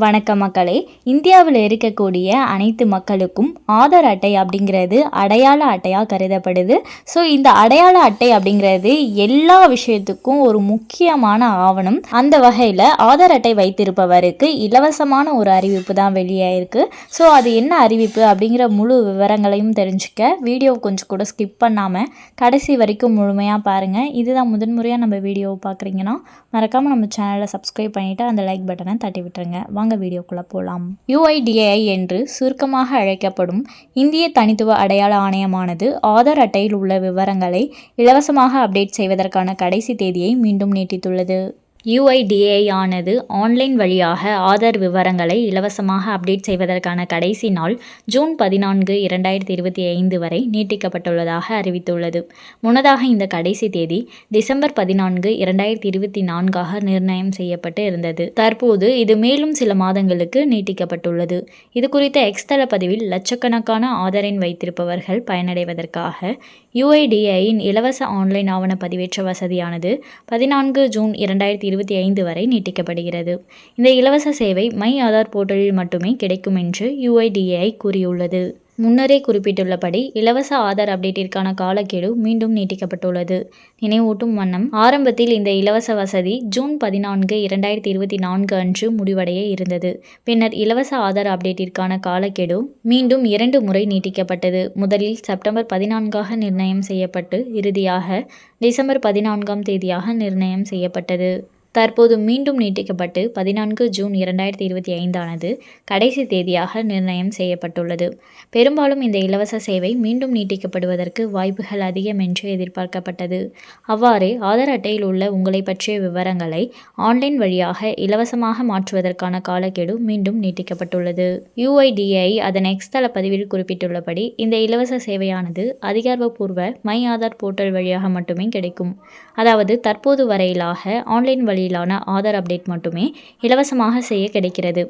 வணக்கம் மக்களே. இந்தியாவில் இருக்கக்கூடிய அனைத்து மக்களுக்கும் ஆதார் அட்டை அப்படிங்கிறது அடையாள அட்டையாக கருதப்படுது. ஸோ இந்த அடையாள அட்டை அப்படிங்கிறது எல்லா விஷயத்துக்கும் ஒரு முக்கியமான ஆவணம். அந்த வகையில் ஆதார் அட்டை வைத்திருப்பவருக்கு இலவசமான ஒரு அறிவிப்பு தான் வெளியாயிருக்கு ஸோ அது என்ன அறிவிப்பு அப்படிங்கிற முழு விவரங்களையும் தெரிஞ்சுக்க வீடியோ கொஞ்சம் கூட ஸ்கிப் பண்ணாமல் கடைசி வரைக்கும் முழுமையாக பாருங்கள் இதுதான் முதன்முறையாக நம்ம வீடியோவை பார்க்குறீங்கன்னா மறக்காமல் நம்ம சேனலை சப்ஸ்கிரைப் பண்ணிவிட்டு அந்த லைக் பட்டனை தட்டி விட்டுருங்க. வாங்க வீடியோக்குள்ளே போகலாம் யுஐடிஏஐ என்று சுருக்கமாக அழைக்கப்படும் இந்திய தனித்துவ அடையாள ஆணையமானது ஆதார் அட்டையில் உள்ள விவரங்களை இலவசமாக அப்டேட் செய்வதற்கான கடைசி தேதியை மீண்டும் நீட்டித்துள்ளது. யுஐடிஏ ஆனது ஆன்லைன் வழியாக ஆதார் விவரங்களை இலவசமாக அப்டேட் செய்வதற்கான கடைசி நாள் ஜூன் பதினான்கு இரண்டாயிரத்தி இருபத்தி ஐந்து வரை நீட்டிக்கப்பட்டுள்ளதாக அறிவித்துள்ளது. முன்னதாக இந்த கடைசி தேதி டிசம்பர் பதினான்கு இரண்டாயிரத்தி இருபத்தி நான்காக நிர்ணயம் செய்யப்பட்டு இருந்தது. தற்போது இது மேலும் சில மாதங்களுக்கு நீட்டிக்கப்பட்டுள்ளது. இது குறித்த எக்ஸ்தல பதிவில் லட்சக்கணக்கான ஆதார் எண் வைத்திருப்பவர்கள் பயனடைவதற்காக யுஐடிஏயின் இலவச ஆன்லைன் ஆவண பதிவேற்ற வசதியானது பதினான்கு ஜூன் இரண்டாயிரத்தி இருபத்தி ஐந்து வரை நீட்டிக்கப்படுகிறது. இந்த இலவச சேவை மை ஆதார் போர்ட்டலில் மட்டுமே கிடைக்கும் என்று யுஐடிஏஐ கூறியுள்ளது. முன்னரே குறிப்பிட்டுள்ளபடி இலவச ஆதார் அப்டேட்டிற்கான காலக்கெடு மீண்டும் நீட்டிக்கப்பட்டுள்ளது. நினைவூட்டும் வண்ணம் ஆரம்பத்தில் இந்த இலவச வசதி ஜூன் பதினான்கு இரண்டாயிரத்தி இருபத்தி நான்கு அன்று முடிவடைய இருந்தது. பின்னர் இலவச ஆதார் அப்டேட்டிற்கான காலக்கெடு மீண்டும் இரண்டு முறை நீட்டிக்கப்பட்டது. முதலில் செப்டம்பர் பதினான்காக நிர்ணயம் செய்யப்பட்டு இறுதியாக டிசம்பர் பதினான்காம் தேதியாக நிர்ணயம் செய்யப்பட்டது. தற்போது மீண்டும் நீட்டிக்கப்பட்டு பதினான்கு ஜூன் இரண்டாயிரத்தி இருபத்தி ஐந்தானது கடைசி தேதியாக நிர்ணயம் செய்யப்பட்டுள்ளது. பெரும்பாலும் இந்த இலவச சேவை மீண்டும் நீட்டிக்கப்படுவதற்கு வாய்ப்புகள் அதிகம் என்று எதிர்பார்க்கப்பட்டது. அவ்வாறே ஆதார் அட்டையில் உள்ள உங்களை பற்றிய விவரங்களை ஆன்லைன் வழியாக இலவசமாக மாற்றுவதற்கான காலக்கெடு மீண்டும் நீட்டிக்கப்பட்டுள்ளது. யுஐடிஐ அதன் எக்ஸ்தல பதிவில் குறிப்பிட்டுள்ளபடி இந்த இலவச சேவையானது அதிகாரப்பூர்வ மை ஆதார் போர்ட்டல் வழியாக மட்டுமே கிடைக்கும். அதாவது தற்போது வரையிலாக ஆன்லைன் வழி அடிப்படையிலான ஆதார் அப்டேட் மட்டுமே இலவசமாக செய்ய கிடைக்கிறது.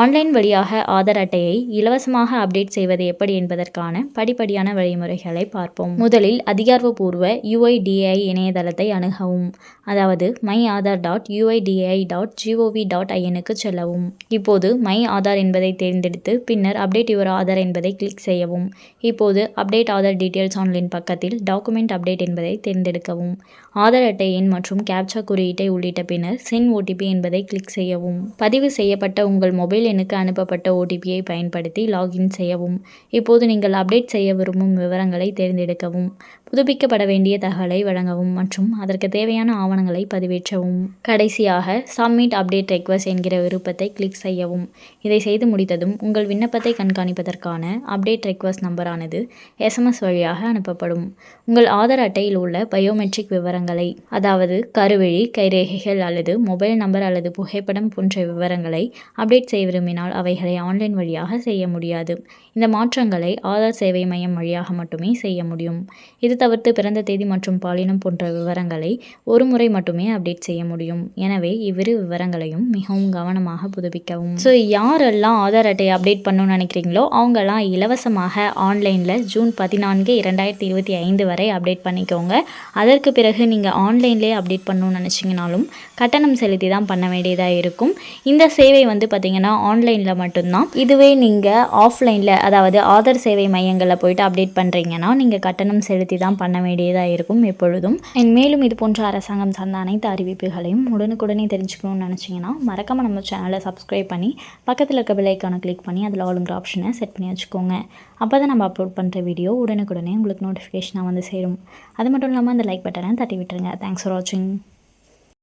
ஆன்லைன் வழியாக ஆதார் அட்டையை இலவசமாக அப்டேட் செய்வது எப்படி என்பதற்கான படிப்படியான வழிமுறைகளை பார்ப்போம். முதலில் அதிகாரப்பூர்வ யுஐடிஐ இணையதளத்தை அணுகவும். அதாவது my Aadhaar dot UIDAI dot GOV dot ஐஎனுக்கு செல்லவும். இப்போது மை ஆதார் என்பதை தேர்ந்தெடுத்து பின்னர் அப்டேட் யுவர் ஆதார் என்பதை கிளிக் செய்யவும். இப்போது அப்டேட் ஆதார் டீட்டெயில்ஸ் ஆன்லைன் பக்கத்தில் டாக்குமெண்ட் அப்டேட் என்பதை தேர்ந்தெடுக்கவும். ஆதார் அட்டை எண் மற்றும் கேப்சா குறியீட்டை உள்ளிட்ட பின் பின்னர் சென் ஓடிபி என்பதை கிளிக் செய்யவும். பதிவு செய்யப்பட்ட உங்கள் மொபைல் எண்ணுக்கு அனுப்பப்பட்ட ஓடிபியை பயன்படுத்தி லாகின் செய்யவும். இப்போது நீங்கள் அப்டேட் செய்ய விரும்பும் விவரங்களை தேர்ந்தெடுக்கவும். புதுப்பிக்கப்பட வேண்டிய தகவலை வழங்கவும் மற்றும் அதற்கு தேவையான ஆவணங்களை பதிவேற்றவும். கடைசியாக சப்மிட் அப்டேட் ரெக்வஸ்ட் என்கிற விருப்பத்தை கிளிக் செய்யவும். இதை செய்து முடித்ததும் உங்கள் விண்ணப்பத்தை கண்காணிப்பதற்கான அப்டேட் ரெக்வஸ்ட் நம்பரானது எஸ்எம்எஸ் வழியாக அனுப்பப்படும். உங்கள் ஆதார் அட்டையில் உள்ள பயோமெட்ரிக் விவரங்களை அதாவது கருவழி கைரேகைகள் அல்லது மொபைல் நம்பர் அல்லது புகைப்படம் போன்ற விவரங்களை அப்டேட் செய்ய விரும்பினால் அவைகளை ஆன்லைன் வழியாக செய்ய முடியாது. இந்த மாற்றங்களை ஆதார் சேவை மையம் வழியாக மட்டுமே செய்ய முடியும். இது தவிர்த்து பிறந்த தேதி மற்றும் பாலினம் போன்ற விவரங்களை ஒரு முறை மட்டுமே அப்டேட் செய்ய முடியும். எனவே இவ்விரு விவரங்களையும் மிகவும் கவனமாக புதுப்பிக்கவும். ஸோ யாரெல்லாம் ஆதார் அட்டையை அப்டேட் பண்ணணும்னு நினைக்கிறீங்களோ அவங்கெல்லாம் இலவசமாக ஆன்லைனில் ஜூன் பதினான்கு இரண்டாயிரத்தி இருபத்தி ஐந்து வரை அப்டேட் பண்ணிக்கோங்க. அதற்கு பிறகு நீங்கள் ஆன்லைன்லேயே அப்டேட் பண்ணணும்னு நினச்சிங்கனாலும் கட்டணம் செலுத்தி தான் பண்ண வேண்டியதாக இருக்கும். இந்த சேவை வந்து பார்த்திங்கன்னா ஆன்லைனில் மட்டும்தான். இதுவே நீங்கள் ஆஃப்லைனில் அதாவது ஆதார் சேவை மையங்களில் போயிட்டு அப்டேட் பண்ணுறீங்கன்னா நீங்கள் கட்டணம் செலுத்தி தான் பண்ண வேண்டியதாக இருக்கும் எப்பொழுதும். மேலும் இது போன்ற அரசாங்கம் சார்ந்த அனைத்து அறிவிப்புகளையும் உடனுக்குடனே தெரிஞ்சுக்கணும்னு நினச்சிங்கன்னா மறக்காமல் நம்ம சேனலை சப்ஸ்கிரைப் பண்ணி பக்கத்தில் இருக்க பிள்ளைக்கான கிளிக் பண்ணி அதில் ஆளுங்கிற ஆப்ஷனை செட் பண்ணி வச்சுக்கோங்க. அப்போ தான் நம்ம அப்லோட் பண்ணுற வீடியோ உடனுக்குடனே உங்களுக்கு நோட்டிஃபிகேஷனாக வந்து சேரும். அது மட்டும் இல்லாமல் அந்த லைக் பட்டனை தட்டி விட்டுருங்க. தேங்க்ஸ் ஃபார் வாட்சிங்